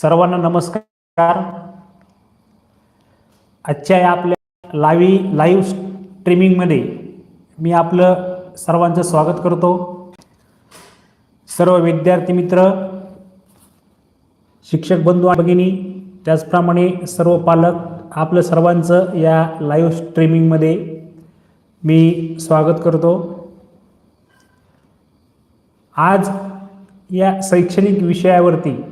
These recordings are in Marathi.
सर्वांना नमस्कार. आजच्या या आपल्या लावी लाईव्ह स्ट्रीमिंगमध्ये मी आपलं सर्वांचं स्वागत करतो. सर्व विद्यार्थी मित्र शिक्षक बंधू आणि भगिनी त्याचप्रमाणे सर्व पालक आपलं सर्वांचं या लाईव्ह स्ट्रीमिंगमध्ये मी स्वागत करतो. आज या शैक्षणिक विषयावरती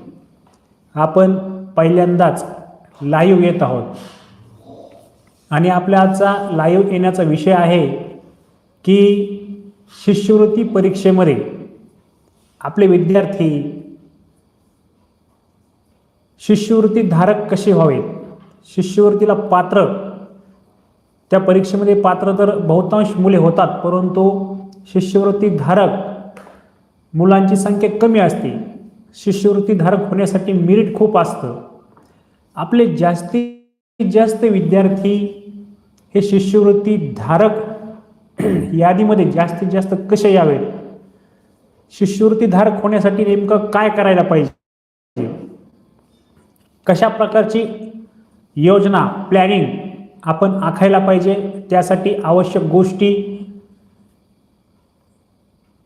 आपण पहिल्यांदाच लाईव्ह येत आहोत. आणि आपल्या आजचा लाईव्ह येण्याचा विषय आहे की शिष्यवृत्ती परीक्षेमध्ये आपले विद्यार्थी शिष्यवृत्ती धारक कसे व्हावे? शिष्यवृत्तीला पात्र त्या परीक्षेमध्ये पात्र तर बहुतांश मुले होतात परंतु शिष्यवृत्ती धारक मुलांची संख्या कमी असते. शिष्यवृत्ती धारक होण्यासाठी मेरिट खूप असतं. आपले जास्तीत जास्त विद्यार्थी हे शिष्यवृत्ती धारक यादीमध्ये जास्तीत जास्त कसे यावेत? शिष्यवृत्तीधारक होण्यासाठी नेमकं काय करायला पाहिजे? कशा प्रकारची योजना प्लॅनिंग आपण आखायला पाहिजे? त्यासाठी आवश्यक गोष्टी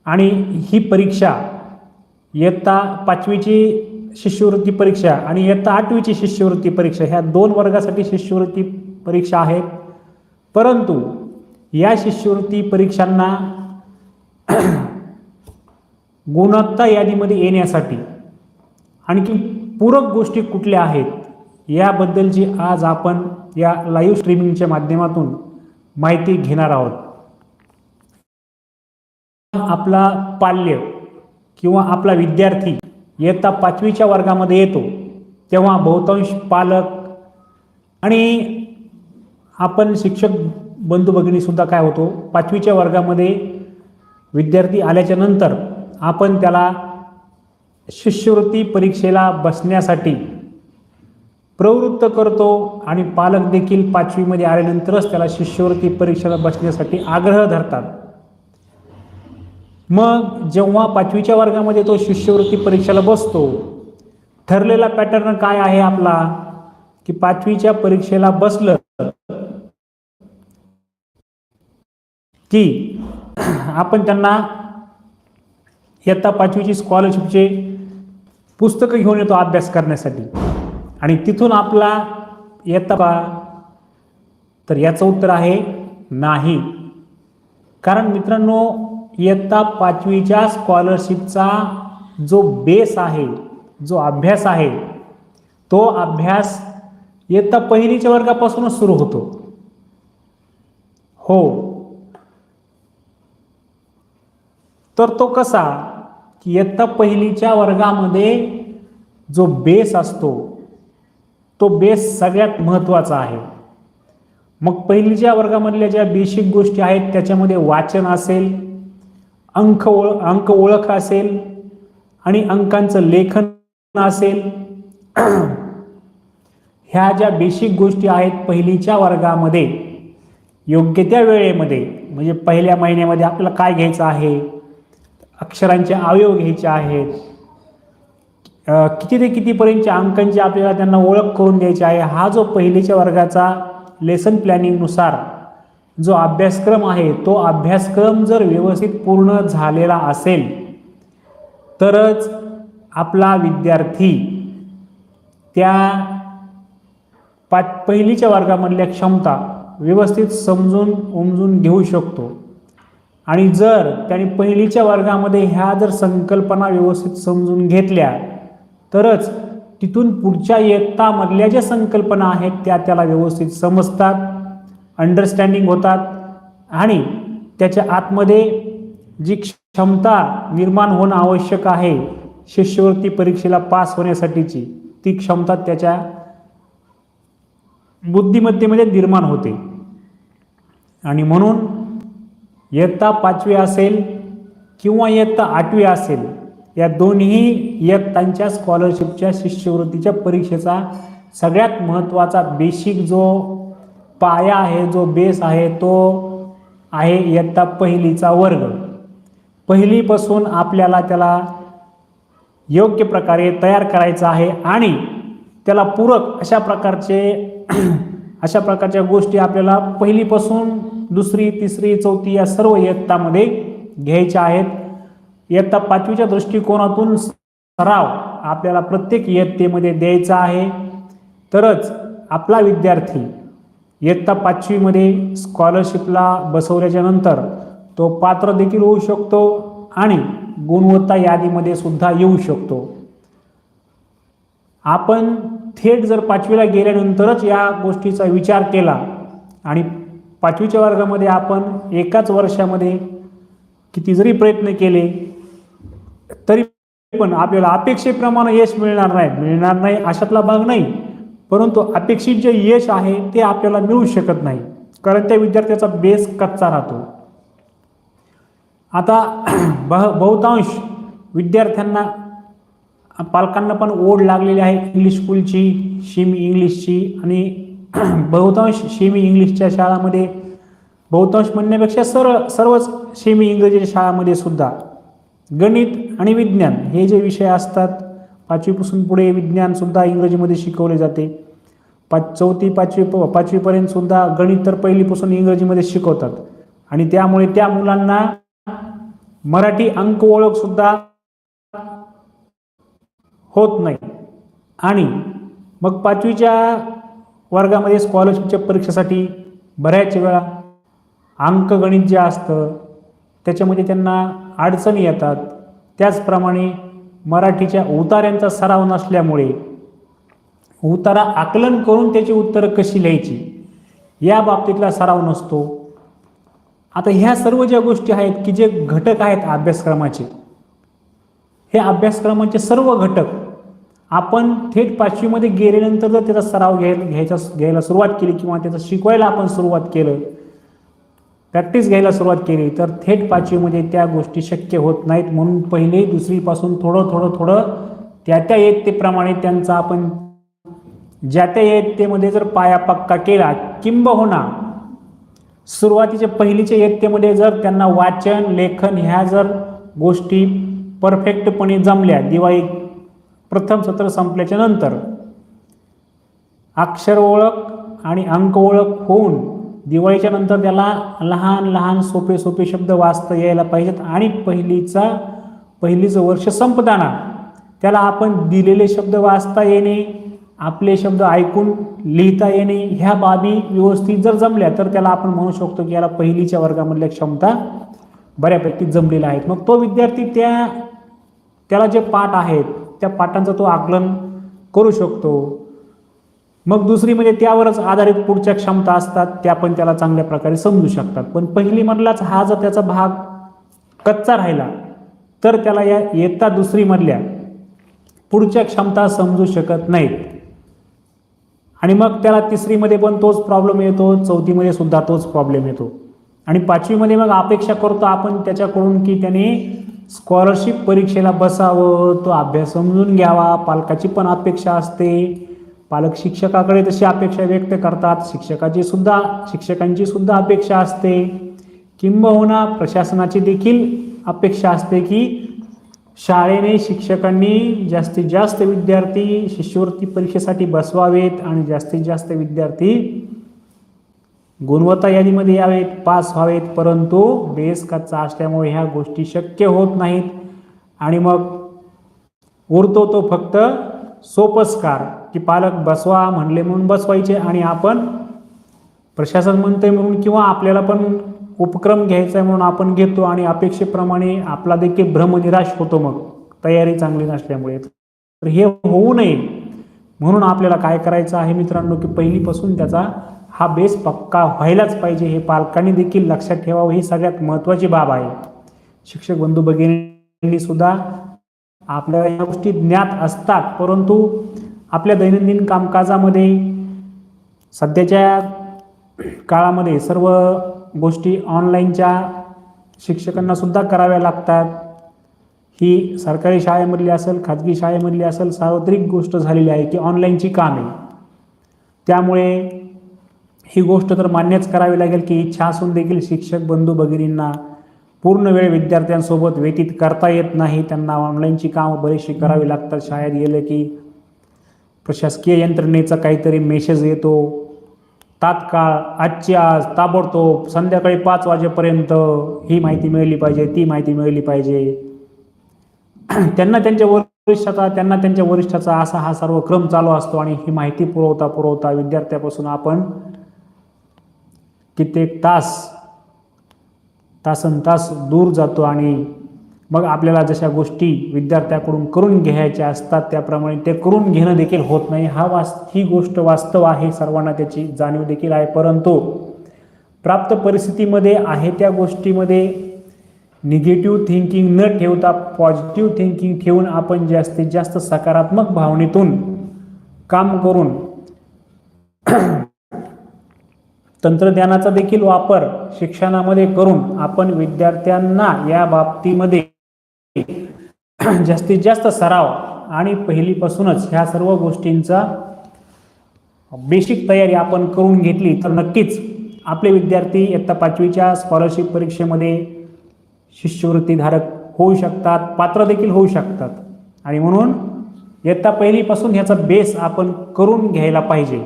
आणि ही परीक्षा इयत्ता पाचवीची शिष्यवृत्ती परीक्षा आणि इयत्ता आठवीची शिष्यवृत्ती परीक्षा ह्या दोन वर्गासाठी शिष्यवृत्ती परीक्षा आहेत. परंतु या शिष्यवृत्ती परीक्षांना गुणवत्ता यादीमध्ये येण्यासाठी आणखी पूरक गोष्टी कुठल्या आहेत याबद्दलची आज आपण या लाईव्ह स्ट्रीमिंगच्या माध्यमातून माहिती घेणार आहोत. आपला पाल्य किंवा आपला विद्यार्थी इयत्ता पाचवीच्या वर्गामध्ये येतो तेव्हा बहुतांश पालक आणि आपण शिक्षक बंधू भगिनीसुद्धा काय होतो? पाचवीच्या वर्गामध्ये विद्यार्थी आल्याच्यानंतर आपण त्याला शिष्यवृत्ती परीक्षेला बसण्यासाठी प्रवृत्त करतो आणि पालक देखील पाचवीमध्ये आल्यानंतरच त्याला शिष्यवृत्ती परीक्षेला बसण्यासाठी आग्रह धरतात. मग जेव्हा पाचवीच्या वर्गामध्ये तो शिष्यवृत्ती परीक्षेला बसतो ठरलेला पॅटर्न काय आहे आपला? की पाचवीच्या परीक्षेला बसलं की आपण त्यांना इयत्ता पाचवीची स्कॉलरशिपचे पुस्तकं घेऊन येतो अभ्यास करण्यासाठी. आणि तिथून आपला इयत्ता का? तर याचं उत्तर आहे नाही. कारण मित्रांनो इयत्ता पाचवीच्या स्कॉलरशिपचा जो बेस आहे जो अभ्यास आहे तो अभ्यास इयत्ता पहिलीच्या वर्गापासूनच सुरू होतो. हो तर तो कसा की इयत्ता पहिलीच्या वर्गामध्ये जो बेस असतो तो बेस सगळ्यात महत्त्वाचा आहे. मग पहिलीच्या वर्गामधल्या ज्या बेसिक गोष्टी आहेत त्याच्यामध्ये वाचन असेल अंक ओळ अंक ओळख असेल आणि अंकांचं लेखन असेल. ह्या ज्या बेसिक गोष्टी आहेत पहिलीच्या वर्गामध्ये योग्य त्या वेळेमध्ये म्हणजे पहिल्या महिन्यामध्ये आपल्याला काय घ्यायचं आहे? अक्षरांचे अवयव घ्यायचे आहेत. किती ते कितीपर्यंतच्या अंकांची आपल्याला त्यांना ओळख करून द्यायची आहे हा जो पहिलीच्या वर्गाचा लेसन प्लॅनिंगनुसार जो अभ्यासक्रम आहे तो अभ्यासक्रम जर व्यवस्थित पूर्ण झालेला असेल तरच आपला विद्यार्थी त्या पाच पहिलीच्या वर्गामधल्या क्षमता व्यवस्थित समजून उमजून घेऊ शकतो. आणि जर त्याने पहिलीच्या वर्गामध्ये ह्या जर संकल्पना व्यवस्थित समजून घेतल्या तरच तिथून पुढच्या इयत्तामधल्या ज्या संकल्पना आहेत त्या त्याला व्यवस्थित समजतात अंडरस्टँडिंग होतात आणि त्याच्या आतमध्ये जी क्षमता निर्माण होणं आवश्यक आहे शिष्यवृत्ती परीक्षेला पास होण्यासाठीची ती क्षमता त्याच्या बुद्धिमत्तेमध्ये निर्माण होते. आणि म्हणून इयत्ता पाचवी असेल किंवा इयत्ता आठवी असेल या दोन्ही इयत्तांच्या स्कॉलरशिपच्या शिष्यवृत्तीच्या परीक्षेचा सगळ्यात महत्त्वाचा बेसिक जो पाया आहे जो बेस आहे तो आहे इयत्ता पहिलीचा वर्ग. पहिलीपासून आपल्याला त्याला योग्य प्रकारे तयार करायचं आहे आणि त्याला पूरक अशा प्रकारचे अशा प्रकारच्या गोष्टी आपल्याला पहिलीपासून दुसरी तिसरी चौथी या सर्व इयत्तामध्ये घ्यायच्या आहेत. इयत्ता पाचवीच्या दृष्टिकोनातून सराव आपल्याला प्रत्येक इयत्तेमध्ये द्यायचा आहे. तरच आपला विद्यार्थी इयत्ता पाचवीमध्ये स्कॉलरशिपला बसवल्याच्या नंतर तो पात्र देखील होऊ शकतो आणि गुणवत्ता यादीमध्ये सुद्धा येऊ शकतो. आपण थेट जर पाचवीला गेल्यानंतरच या गोष्टीचा विचार केला आणि पाचवीच्या वर्गामध्ये आपण एकाच वर्षामध्ये किती जरी प्रयत्न केले तरी पण आपल्याला अपेक्षेप्रमाणे यश मिळणार नाही. मिळणार नाही अशातला भाग नाही. परंतु अपेक्षित जे यश आहे ते आपल्याला मिळू शकत नाही. कारण त्या विद्यार्थ्याचा बेस कच्चा राहतो. आता बह बहुतांश विद्यार्थ्यांना पालकांना पण ओढ लागलेली आहे इंग्लिश स्कूलची शिमी इंग्लिशची आणि बहुतांश शिमी इंग्लिशच्या शाळामध्ये बहुतांश म्हणण्यापेक्षा सर्व सर्वच सेमी इंग्रजीच्या शाळामध्ये सुद्धा. गणित आणि विज्ञान हे जे विषय असतात पाचवीपासून पुढे विज्ञानसुद्धा इंग्रजीमध्ये शिकवले जाते. पाच चौथी पाचवी प पाचवीपर्यंत सुद्धा गणित तर पहिलीपासून इंग्रजीमध्ये शिकवतात. आणि त्यामुळे त्या मुलांना मराठी अंक ओळखसुद्धा होत नाही. आणि मग पाचवीच्या वर्गामध्ये स्कॉलरशिपच्या परीक्षेसाठी बऱ्याच वेळा अंकगणित जे असतं त्याच्यामध्ये त्यांना अडचणी येतात. त्याचप्रमाणे मराठीच्या उतार्यांचा सराव नसल्यामुळे उतारा आकलन करून त्याची उत्तरं कशी लिहायची या बाबतीतला सराव नसतो. आता ह्या सर्व ज्या गोष्टी आहेत की जे घटक आहेत अभ्यासक्रमाचे हे अभ्यासक्रमाचे सर्व घटक आपण थेट पाचवीमध्ये गेल्यानंतर जर त्याचा सराव घ्यायला घ्यायचा घ्यायला सुरुवात केली किंवा त्याचं शिकवायला आपण सुरुवात केलं प्रॅक्टिस घ्यायला सुरुवात केली तर थेट पाचवीमध्ये त्या गोष्टी शक्य होत नाहीत. म्हणून पहिले दुसरीपासून थोडं थोडं थोडं त्या त्या इयत्तेप्रमाणे त्यांचा आपण ज्या त्या येतेमध्ये जर पाया पक्का केला किंबहुना सुरुवातीच्या पहिलीच्या येतेमध्ये जर त्यांना वाचन लेखन ह्या जर गोष्टी परफेक्टपणे जमल्या दिवाळी प्रथम सत्र संपल्याच्या नंतर अक्षर ओळख आणि अंक ओळख होऊन दिवाळीच्या नंतर त्याला लहान लहान सोपे सोपे शब्द वाचता यायला पाहिजेत आणि पहिलीचा पहिलीचं वर्ष संपताना त्याला आपण दिलेले शब्द वाचता येणे आपले शब्द ऐकून लिहिता येणे ह्या बाबी व्यवस्थित जर जमल्या तर त्याला आपण म्हणू शकतो की याला पहिलीच्या वर्गामधल्या क्षमता बऱ्यापैकी जमलेल्या आहेत. मग तो विद्यार्थी त्या त्याला जे पाठ आहेत त्या पाठांचं तो आकलन करू शकतो. मग दुसरी म्हणजे त्यावरच आधारित पुढच्या क्षमता असतात त्या पण त्याला चांगल्या प्रकारे समजू शकतात. पण पहिली मधलाच हा जर त्याचा भाग कच्चा राहिला तर त्याला या इयत्ता दुसरीमधल्या पुढच्या क्षमता समजू शकत नाहीत. आणि मग त्याला तिसरीमध्ये पण तोच प्रॉब्लेम येतो चौथीमध्ये सुद्धा तोच प्रॉब्लेम येतो. आणि पाचवीमध्ये मग अपेक्षा करतो आपण त्याच्याकडून की त्याने स्कॉलरशिप परीक्षेला बसावं तो अभ्यास समजून घ्यावा पालकाची पण अपेक्षा असते. पालक शिक्षकाकडे तशी अपेक्षा व्यक्त करतात शिक्षकाची सुद्धा शिक्षकांची सुद्धा अपेक्षा असते. किंबहुना प्रशासनाची देखील अपेक्षा असते की शाळेने शिक्षकांनी जास्तीत जास्त विद्यार्थी शिष्यवृत्ती परीक्षेसाठी बसवावेत आणि जास्तीत जास्त विद्यार्थी गुणवत्ता यादीमध्ये यावेत पास व्हावेत परंतु बेस कच्चा असल्यामुळे ह्या गोष्टी शक्य होत नाहीत. आणि मग उरतो तो फक्त सोपस्कार की पालक बसवा म्हणले म्हणून बसवायचे आणि आपण प्रशासन म्हणतंय म्हणून किंवा आपल्याला पण उपक्रम घ्यायचा आहे म्हणून आपण घेतो आणि अपेक्षेप्रमाणे आपला देखील भ्रमनिराश होतो मग. तयारी चांगली नसल्यामुळे. तर हे होऊ नये. म्हणून आपल्याला काय करायचं आहे मित्रांनो की पहिलीपासून त्याचा हा बेस पक्का व्हायलाच पाहिजे हे पालकांनी देखील लक्षात ठेवावं ही सगळ्यात महत्त्वाची बाब आहे. शिक्षक बंधू भगिनींनी सुद्धा आपल्याला या गोष्टी ज्ञात असतात परंतु आपल्या दैनंदिन कामकाजामध्ये सध्याच्या काळामध्ये सर्व गोष्टी ऑनलाईनच्या शिक्षकांना सुद्धा कराव्या लागतात. ही सरकारी शाळेमधली असेल खाजगी शाळेमधली असेल सार्वत्रिक गोष्ट झालेली आहे की ऑनलाईनची कामे. त्यामुळे ही गोष्ट तर मान्यच करावी लागेल की इच्छा असून देखील शिक्षक बंधू भगिनींना पूर्ण वेळ विद्यार्थ्यांसोबत व्यतीत करता येत नाही. त्यांना ऑनलाईनची कामं बरीचशी करावी लागतात. शाळेत गेलं की प्रशासकीय यंत्रणेचा काहीतरी मेसेज येतो. तात्काळ आजची आज ताबडतोब संध्याकाळी पाच वाजेपर्यंत ही माहिती मिळाली पाहिजे ती माहिती मिळाली पाहिजे. त्यांना त्यांच्या वरिष्ठाचा त्यांना त्यांच्या वरिष्ठाचा असा हा सर्व क्रम चालू असतो आणि ही माहिती पुरवता पुरवता विद्यार्थ्यापासून आपण कित्येक तास तासन तास दूर जातो आणि मग आपल्याला जशा गोष्टी विद्यार्थ्याकडून करून घ्यायच्या असतात त्याप्रमाणे ते करून घेणं देखील होत नाही. हा वास ही गोष्ट वास्तव आहे सर्वांना त्याची जाणीव देखील आहे. परंतु प्राप्त परिस्थितीमध्ये आहे त्या गोष्टीमध्ये निगेटिव्ह थिंकिंग न ठेवता पॉझिटिव्ह थिंकिंग ठेवून आपण जास्तीत जास्त सकारात्मक भावनेतून काम करून तंत्रज्ञानाचा देखील वापर शिक्षणामध्ये करून आपण विद्यार्थ्यांना या बाबतीमध्ये जास्तीत जास्त सराव आणि पहिलीपासूनच ह्या सर्व गोष्टींचा बेसिक तयारी आपण करून घेतली तर नक्कीच आपले विद्यार्थी इयत्ता पाचवीच्या स्कॉलरशिप परीक्षेमध्ये शिष्यवृत्तीधारक होऊ शकतात पात्र देखील होऊ शकतात. आणि म्हणून इयत्ता पहिलीपासून ह्याचा बेस आपण करून घ्यायला पाहिजे.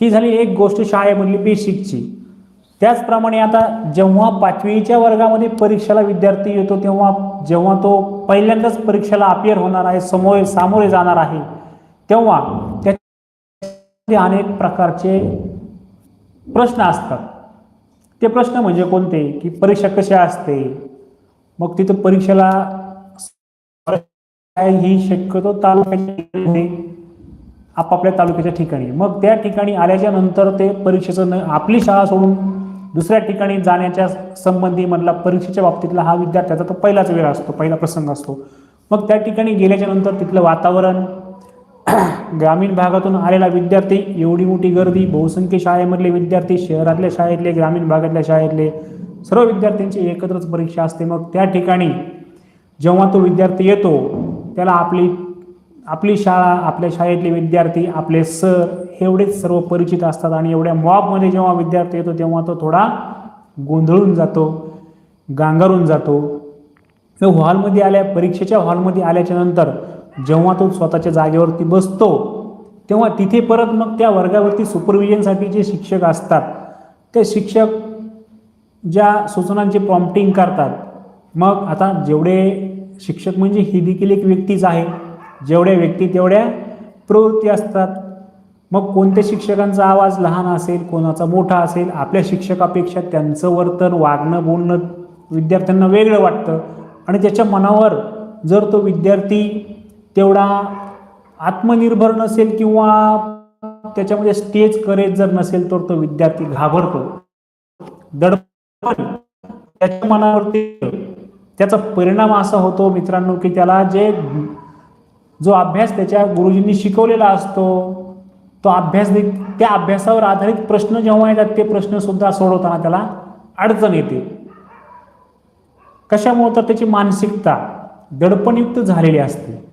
ही झाली एक गोष्ट शाळेमधली बेसिकची त्याचप्रमाणे आता जेव्हा पाचवीच्या वर्गामध्ये परीक्षेला विद्यार्थी येतो तेव्हा जेव्हा तो पहिल्यांदाच परीक्षेला अपियर होणार आहे समोर सामोरे जाणार आहे तेव्हा त्याच्यामध्ये अनेक प्रकारचे प्रश्न असतात. ते प्रश्न म्हणजे कोणते? की परीक्षा कशी असते? मग तिथं परीक्षेला ही शक्यतो तालुक्याची आपापल्या तालुक्याच्या ठिकाणी. मग त्या ठिकाणी आल्याच्यानंतर ते परीक्षेचं न आपली शाळा सोडून दुसऱ्या ठिकाणी जाण्याच्या संबंधी मधला परीक्षेच्या बाबतीतला हा विद्यार्थ्याचा तो पहिलाच वेळ असतो पहिला प्रसंग असतो. मग त्या ठिकाणी गेल्याच्यानंतर तिथलं वातावरण ग्रामीण भागातून आलेला विद्यार्थी एवढी मोठी गर्दी बहुसंख्य शाळेमधले विद्यार्थी शहरातल्या शाळेतले ग्रामीण भागातल्या शाळेतले सर्व विद्यार्थ्यांची एकत्रच परीक्षा असते. मग त्या ठिकाणी जेव्हा तो विद्यार्थी येतो त्याला आपली आपली शाळा आपल्या शाळेतले विद्यार्थी आपले सर एवढेच सर्व परिचित असतात आणि एवढ्या मॉबमध्ये जेव्हा विद्यार्थी येतो तेव्हा तो थोडा गोंधळून जातो गांगारून जातो. हॉलमध्ये आल्या परीक्षेच्या हॉलमध्ये आल्याच्यानंतर जेव्हा तो स्वतःच्या जागेवरती बसतो तेव्हा तिथे परत मग त्या वर्गावरती सुपरविजनसाठी जे शिक्षक असतात ते शिक्षक ज्या सूचनांचे प्रॉम्प्टिंग करतात मग आता जेवढे शिक्षक म्हणजे ही देखील एक व्यक्तीच आहे. जेवढ्या व्यक्ती तेवढ्या प्रवृत्ती असतात. मग कोणत्या शिक्षकांचा आवाज लहान असेल कोणाचा मोठा असेल आपल्या शिक्षकापेक्षा त्यांचं वर्तन वागणं बोलणं विद्यार्थ्यांना वेगळं वाटतं. आणि त्याच्या मनावर जर तो विद्यार्थी तेवढा आत्मनिर्भर नसेल किंवा त्याच्यामध्ये स्टेज करेज जर नसेल तर तो विद्यार्थी घाबरतो. दडपण त्याच्या मनावरती त्याचा परिणाम असा होतो मित्रांनो की त्याला जे जो अभ्यास त्याच्या गुरुजींनी शिकवलेला असतो तो अभ्यास दे त्या अभ्यासावर आधारित प्रश्न जेव्हा येतात ते प्रश्नसुद्धा सोडवताना त्याला अडचण येते. कशामुळे तर त्याची मानसिकता दडपणयुक्त झालेली असते.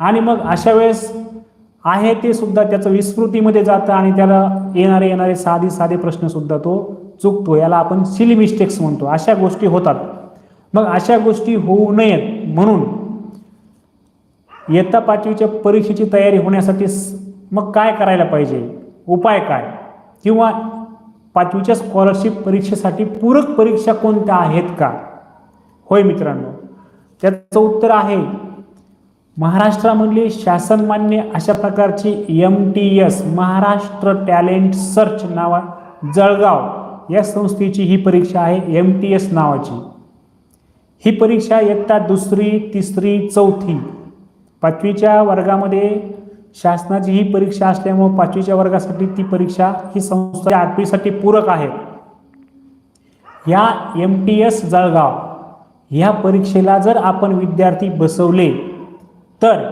आणि मग अशा वेळेस आहे ते सुद्धा त्याचं विस्मृतीमध्ये जातं आणि त्याला येणारे येणारे साधे साधे प्रश्नसुद्धा तो चुकतो. याला आपण सिली मिस्टेक्स म्हणतो. अशा गोष्टी होतात. मग अशा गोष्टी होऊ नयेत म्हणून इयत्ता पाचवीच्या परीक्षेची तयारी होण्यासाठी मग काय करायला पाहिजे? उपाय काय? किंवा पाचवीच्या स्कॉलरशिप परीक्षेसाठी पूरक परीक्षा कोणत्या आहेत का? होय मित्रांनो त्याचं उत्तर आहे महाराष्ट्रामधली शासनमान्य अशा प्रकारची M T S Maharashtra talent search नावा जळगाव या संस्थेची ही परीक्षा आहे एम टी एस नावाची. ही परीक्षा इयत्ता दुसरी तिसरी चौथी पाचवीच्या वर्गामध्ये शासनाची ही परीक्षा असल्यामुळे पाचवीच्या वर्गासाठी ती परीक्षा ही संस्था आठवीसाठी पूरक आहे. या एम टी एस जळगाव ह्या परीक्षेला जर आपण विद्यार्थी बसवले तर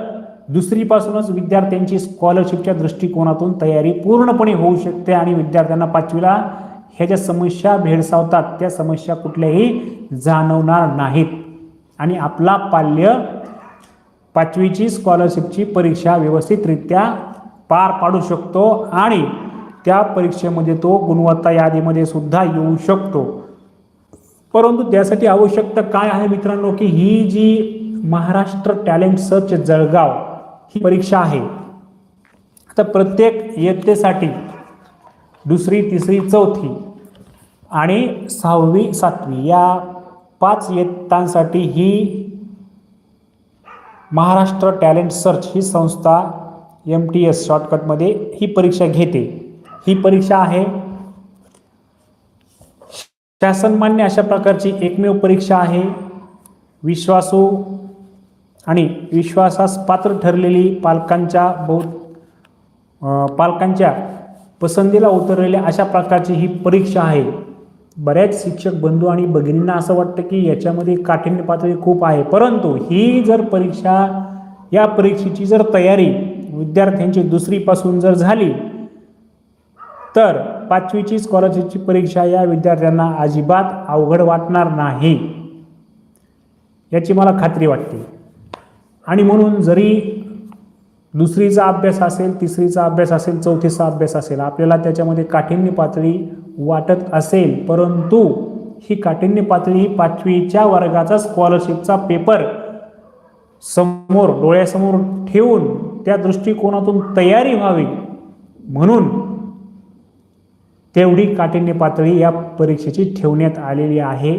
दुसरीपासूनच विद्यार्थ्यांची स्कॉलरशिपच्या दृष्टिकोनातून तयारी पूर्णपणे होऊ शकते आणि विद्यार्थ्यांना पाचवीला ह्या ज्या समस्या भेडसावतात. त्या समस्या कुठल्याही जाणवणार नाहीत. आणि आपला पाल्य पाचवीची स्कॉलरशिपची परीक्षा व्यवस्थितरित्या पार पाडू शकतो आणि त्या परीक्षेमध्ये तो गुणवत्ता यादीमध्ये सुद्धा येऊ शकतो. परंतु त्यासाठी आवश्यकता काय आहे मित्रांनो की ही जी महाराष्ट्र टॅलेंट सर्च जळगाव ही परीक्षा आहे. आता प्रत्येक इयत्तेसाठी दुसरी तिसरी चौथी आणि सहावी सातवी या पाच इयत्तांसाठी ही महाराष्ट्र टॅलेंट सर्च ही संस्था एम टी एस शॉर्टकटमध्ये ही परीक्षा घेते. ही परीक्षा आहे. शासनमान्य अशा प्रकारची एकमेव परीक्षा आहे. विश्वासू आणि विश्वासास पात्र ठरलेली पालकांच्या बहु पालकांच्या पसंतीला उतरलेल्या अशा प्रकारची ही परीक्षा आहे. बऱ्याच शिक्षक बंधू आणि भगिनींना असं वाटतं की याच्यामध्ये काठिण्य पातळी खूप आहे. परंतु ही जर परीक्षा या परीक्षेची जर तयारी विद्यार्थ्यांची दुसरीपासून जर झाली तर पाचवीची स्कॉलरशिपची परीक्षा या विद्यार्थ्यांना अजिबात अवघड वाटणार नाही. याची मला खात्री वाटते. आणि म्हणून जरी दुसरीचा अभ्यास असेल तिसरीचा अभ्यास असेल चौथीचा अभ्यास असेल आपल्याला त्याच्यामध्ये काठिण्य पातळी वाटत असेल परंतु ही काठिण्य पातळी ही पाचवीच्या वर्गाचा स्कॉलरशिपचा पेपर समोर डोळ्यासमोर ठेवून त्या दृष्टिकोनातून तयारी व्हावी म्हणून तेवढी काठिण्य पातळी या परीक्षेची ठेवण्यात आलेली आहे.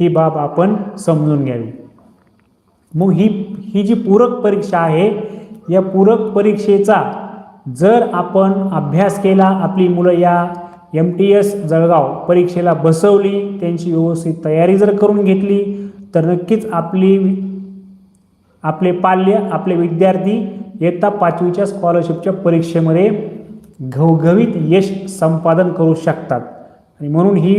ही बाब आपण समजून घ्यावी. मग ही ही जी पूरक परीक्षा आहे या पूरक परीक्षेचा जर आपण अभ्यास केला आपली मुलं या एम टी एस जळगाव परीक्षेला बसवली त्यांची व्यवस्थित तयारी जर करून घेतली तर नक्कीच आपली आपले पाल्य आपले विद्यार्थी इयत्ता पाचवीच्या स्कॉलरशिपच्या परीक्षेमध्ये घवघवीत यश संपादन करू शकतात. आणि म्हणून ही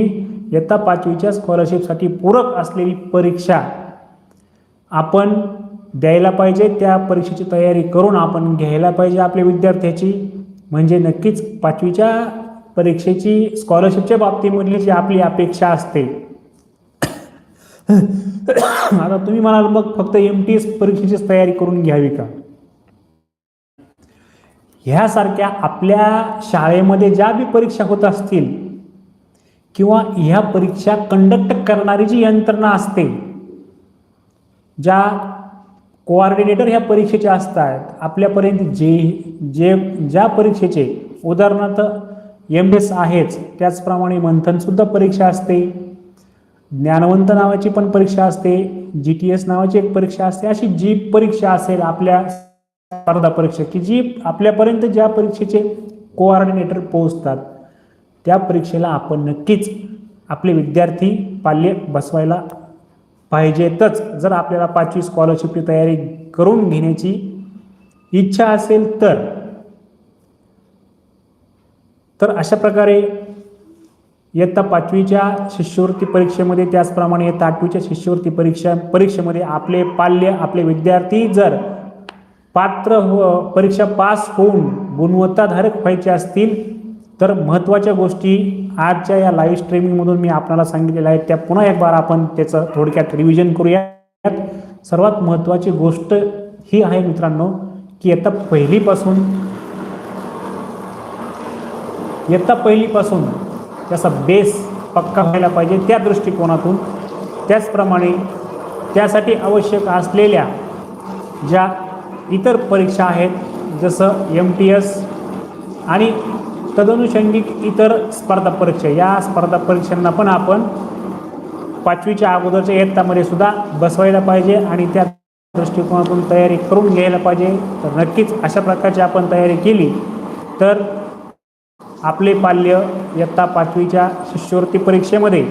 इयत्ता पाचवीच्या स्कॉलरशिपसाठी पूरक असलेली परीक्षा आपण द्यायला पाहिजे. त्या परीक्षेची तयारी करून आपण घ्यायला पाहिजे आपल्या विद्यार्थ्याची. म्हणजे नक्कीच पाचवीच्या परीक्षेची स्कॉलरशिपच्या बाबतीमधली जी आपली अपेक्षा असते. आता तुम्ही म्हणाल मग फक्त एम टी एस परीक्षेचीच तयारी करून घ्यावी का? ह्यासारख्या आपल्या शाळेमध्ये ज्या बी परीक्षा होत असतील किंवा ह्या परीक्षा कंडक्ट करणारी जी यंत्रणा असते ज्या कोऑर्डिनेटर ह्या परीक्षेचे असतात आपल्यापर्यंत जे जे ज्या परीक्षेचे उदाहरणार्थ एम एस आहेच. त्याचप्रमाणे मंथनसुद्धा परीक्षा असते. ज्ञानवंत नावाची पण परीक्षा असते. जी टी एस नावाची एक परीक्षा असते. अशी जी परीक्षा असेल आपल्या स्पर्धा परीक्षा की जी आपल्यापर्यंत ज्या परीक्षेचे कोऑर्डिनेटर पोहोचतात त्या परीक्षेला आपण नक्कीच आपले विद्यार्थी पाल्य बसवायला पाहिजेतच. जर आपल्याला पाचवी स्कॉलरशिपची तयारी करून घेण्याची इच्छा असेल तर तर अशा प्रकारे इयत्ता पाचवीच्या शिष्यवृत्ती परीक्षेमध्ये त्याचप्रमाणे इयत्ता आठवीच्या शिष्यवृत्ती परीक्षा परीक्षेमध्ये आपले पाल्य आपले विद्यार्थी जर पात्र हो परीक्षा पास होऊन गुणवत्ताधारक व्हायचे असतील तर महत्त्वाच्या गोष्टी आजच्या या लाईव्ह स्ट्रीमिंगमधून मी आपल्याला सांगितलेल्या आहेत. त्या पुन्हा एक बार आपण त्याचं थोडक्यात रिव्हिजन करूयात. सर्वात महत्त्वाची गोष्ट ही आहे मित्रांनो की आता पहिलीपासून इयत्ता पहिलीपासून त्याचा बेस पक्का व्हायला पाहिजे त्या दृष्टिकोनातून. त्याचप्रमाणे त्यासाठी आवश्यक असलेल्या ज्या इतर परीक्षा आहेत जसं एम टी एस आणि तदनुषंगिक इतर स्पर्धा परीक्षा या स्पर्धा परीक्षांना पण आपण पाचवीच्या अगोदरच्या इयत्तामध्ये सुद्धा बसवायला पाहिजे आणि त्या दृष्टिकोनातून तयारी करून घ्यायला पाहिजे. तर नक्कीच अशा प्रकारची आपण तयारी केली तर आपले पाल्य इयत्ता पाचवीच्या शिष्यवृत्ती परीक्षेमध्ये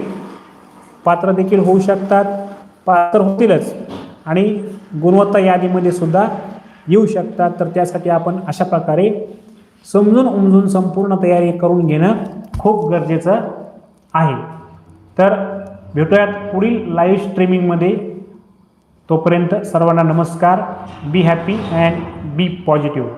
पात्र देखील होऊ शकतात. पात्र होतीलच. आणि गुणवत्ता यादीमध्ये सुद्धा येऊ शकतात. तर त्यासाठी आपण अशा प्रकारे समजून उमजून संपूर्ण तयारी करून घेणं खूप गरजेचं आहे. तर भेटूयात पुढील लाईव्ह स्ट्रीमिंगमध्ये तोपर्यंत सर्वांना नमस्कार. Be happy and be positive